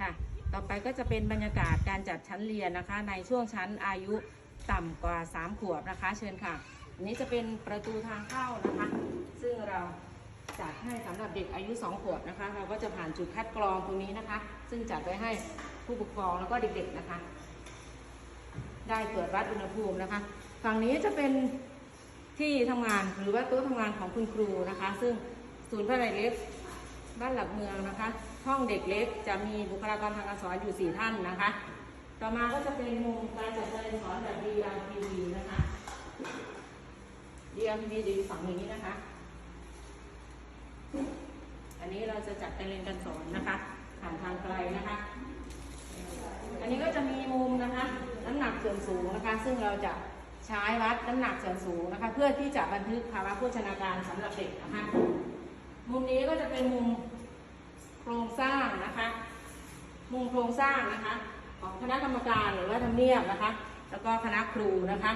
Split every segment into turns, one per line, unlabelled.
ค่ะ ต่อไปก็จะเป็นบรรยากาศการจัดชั้นเรียนนะคะ ในช่วงชั้นอายุต่ำกว่า 3 ขวบนะคะ เชิญค่ะ อันนี้จะเป็นประตูทางเข้านะคะ ซึ่งเราจัดให้สำหรับเด็กอายุ 2 ขวบนะคะ เราก็จะผ่านจุดคัดกรองตรงนี้นะคะ ซึ่งจัดไว้ให้ผู้ปกครองแล้วก็เด็กๆนะคะ ได้ตรวจวัดอุณหภูมินะคะ ฝั่งนี้จะเป็นที่ทำงานหรือว่าโต๊ะทำงานของคุณครูนะคะ ซึ่งศูนย์พระไรเล็กบ้านหลักเมืองนะคะ ห้องเด็กเล็กจะมีบุคลากรทางการสอนอยู่ 4 ท่านนะคะ ต่อมาก็จะเป็นมุมการจัดการสอนแบบ DLTV นะคะ DLTV จะอยู่ฝั่งนี้นะคะ อันนี้เราจะจัดการเรียนการสอนนะคะ ผ่านทางไกลนะคะ อันนี้ก็จะมีมุมนะคะ น้ำหนักส่วนสูงนะคะ ซึ่งเราจะใช้วัดน้ำหนักส่วนสูงนะคะ เพื่อที่จะบันทึกภาวะโภชนาการสำหรับเด็กนะคะ มุมนี้ก็จะเป็นมุม ครงสร้างนะคะมุมโครงสร้างนะคะ ของคณะกรรมการหรือว่าทำเนียบนะคะ แล้วก็คณะครูนะคะ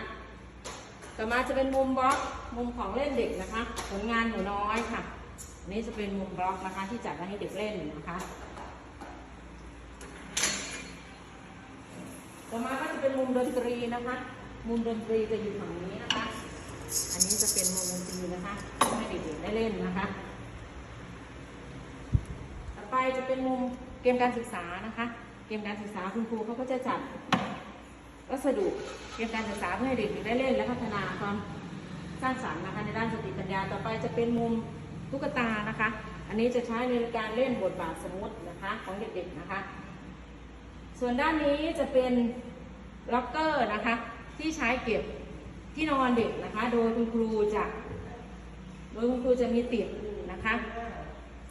ต่อมาจะเป็นมุมบล็อกมุมของเล่นเด็กนะคะ ผลงานหนูน้อยค่ะอันนี้จะเป็นมุมบล็อกนะคะ ที่จัดไว้ให้เด็กเล่นนะคะ ต่อมาก็จะเป็นมุมดนตรีนะคะ มุมดนตรีจะอยู่ฝั่งนี้นะคะ อันนี้จะเป็นมุมดนตรีนะคะให้เด็กๆได้เล่นนะคะ จะเป็นมุมเกมการศึกษานะคะ เกมการศึกษาคุณครูเขาก็จะจัดวัสดุเกมการศึกษาเพื่อให้เด็กได้เล่นและพัฒนาความสร้างสรรค์นะคะ ในด้านสติปัญญาต่อไปจะเป็นมุมตุ๊กตานะคะ อันนี้จะใช้ในการเล่นบทบาทสมมตินะคะของเด็กๆนะคะ ส่วนด้านนี้จะเป็นล็อกเกอร์นะคะ ที่ใช้เก็บที่นอนเด็กนะคะ โดยคุณครูจะ โดยคุณครูจะมีติดนะคะ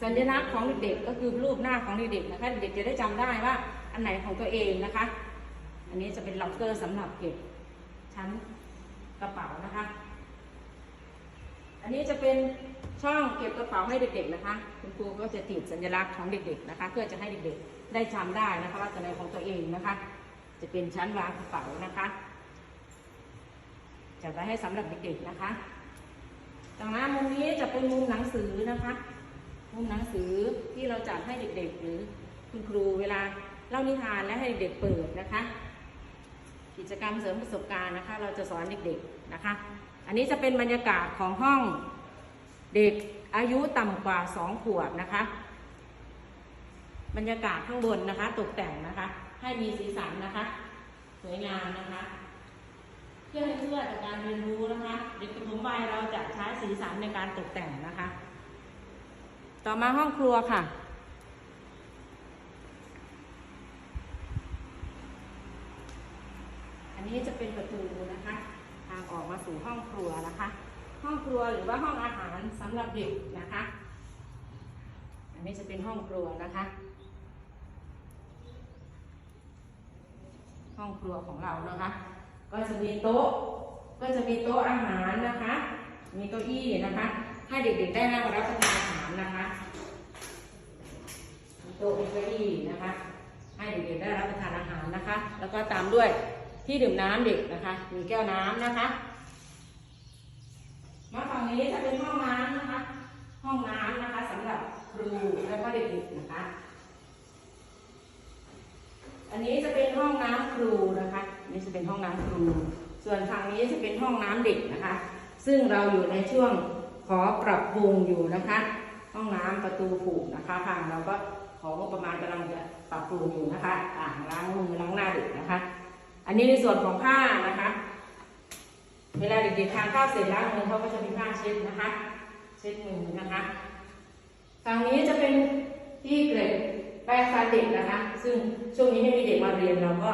สัญลักษณ์ของเด็กๆก็คือรูปหน้าของเด็กๆนะคะเด็กๆจะได้จำได้ว่า อันไหนของตัวเองนะคะ อันนี้จะเป็นล็อกเกอร์สำหรับเก็บชั้นกระเป๋านะคะ อันนี้จะเป็นช่องเก็บกระเป๋าให้เด็กๆนะคะ คุณครูก็จะติดสัญลักษณ์ของเด็กๆนะคะ เพื่อจะให้เด็กๆได้จำได้นะคะว่าตัวไหนของตัวเองนะคะ จะเป็นชั้นวางกระเป๋านะคะจัดไว้ให้สำหรับเด็กๆนะคะต่างนั้นมุมนี้จะเป็นมุมหนังสือนะคะ มุมหนังสือที่เราจัดให้เด็กๆ หรือคุณครูเวลาเล่านิทานและให้เด็กเปิดนะคะ กิจกรรมเสริมประสบการณ์นะคะ เราจะสอนเด็กๆนะคะ อันนี้จะเป็นบรรยากาศของห้องเด็กอายุต่ำกว่า 2 ขวบนะคะ บรรยากาศข้างบนนะคะ ตกแต่งนะคะ ให้มีสีสันนะคะ สวยงามนะคะ เพื่อให้เพื่อต่อการเรียนรู้นะคะ เด็กปฐมวัยเราจะใช้สีสันในการตกแต่งนะคะ ต่อมาห้องครัวค่ะ อันนี้จะเป็นประตูนะคะ ทางออกมาสู่ห้องครัวนะคะ ห้องครัวหรือว่าห้องอาหารสำหรับเด็กนะคะ อันนี้จะเป็นห้องครัวนะคะ ห้องครัวของเรานะคะ ก็จะมีโต๊ะ ก็จะมีโต๊ะอาหารนะคะ มีเก้าอี้นะคะ ให้เด็กๆได้นั่งรับประทานอาหารนะคะโต๊ะเก้าอี้นะคะ ให้เด็กๆได้รับประทานอาหารนะคะ แล้วก็ตามด้วยที่ดื่มน้ำเด็กนะคะ มีแก้วน้ำนะคะ มาฝั่งนี้จะเป็นห้องน้ำนะคะ ห้องน้ำนะคะสำหรับครูและก็เด็กๆนะคะ อันนี้จะเป็นห้องน้ำครูนะคะนนี่จะเป็นห้องน้ำครู ส่วนฝั่งนี้จะเป็นห้องน้ำเด็กนะคะ ซึ่งเราอยู่ในช่วง ขอปรับปรุงอยู่นะคะ ห้องน้ำประตูผูกนะคะ ทางเราก็ของบประมาณกำลังจะปรับปรุงอยู่นะคะอ่างล้างมือล้างหน้าเด็กนะคะ อันนี้ในส่วนของผ้านะคะ เวลาเด็กๆทานข้าวเสร็จล้างมือเขาก็จะมีผ้าเช็ดนะคะ เช็ดมือนะคะฝั่งนี้จะเป็นที่เกล็ดแป้งฟันเด็กนะคะ ซึ่งช่วงนี้ไม่มีเด็กมาเรียนเราก็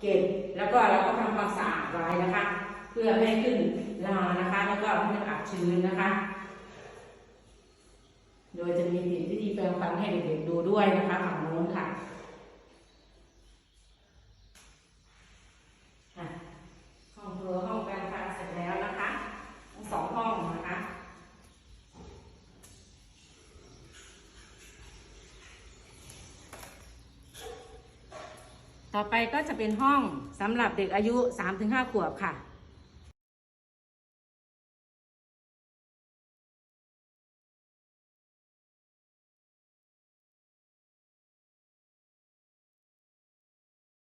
เก็บแล้วก็เราก็ทำความสะอาดไว้นะคะ เพื่อไม่ให้ขึ้นลานะคะ แล้วก็ไม่ให้อับชื้นนะคะ โดยจะมีวิธีแปรงฟันให้เด็กๆดูด้วยนะคะฝั่งโน้นค่ะอะห้องครัวห้องแปรงฟันเสร็จแล้วนะคะทั้งสองห้องนะคะต่อไปก็จะเป็นห้องสำหรับเด็กอายุ 3-5 ขวบค่ะ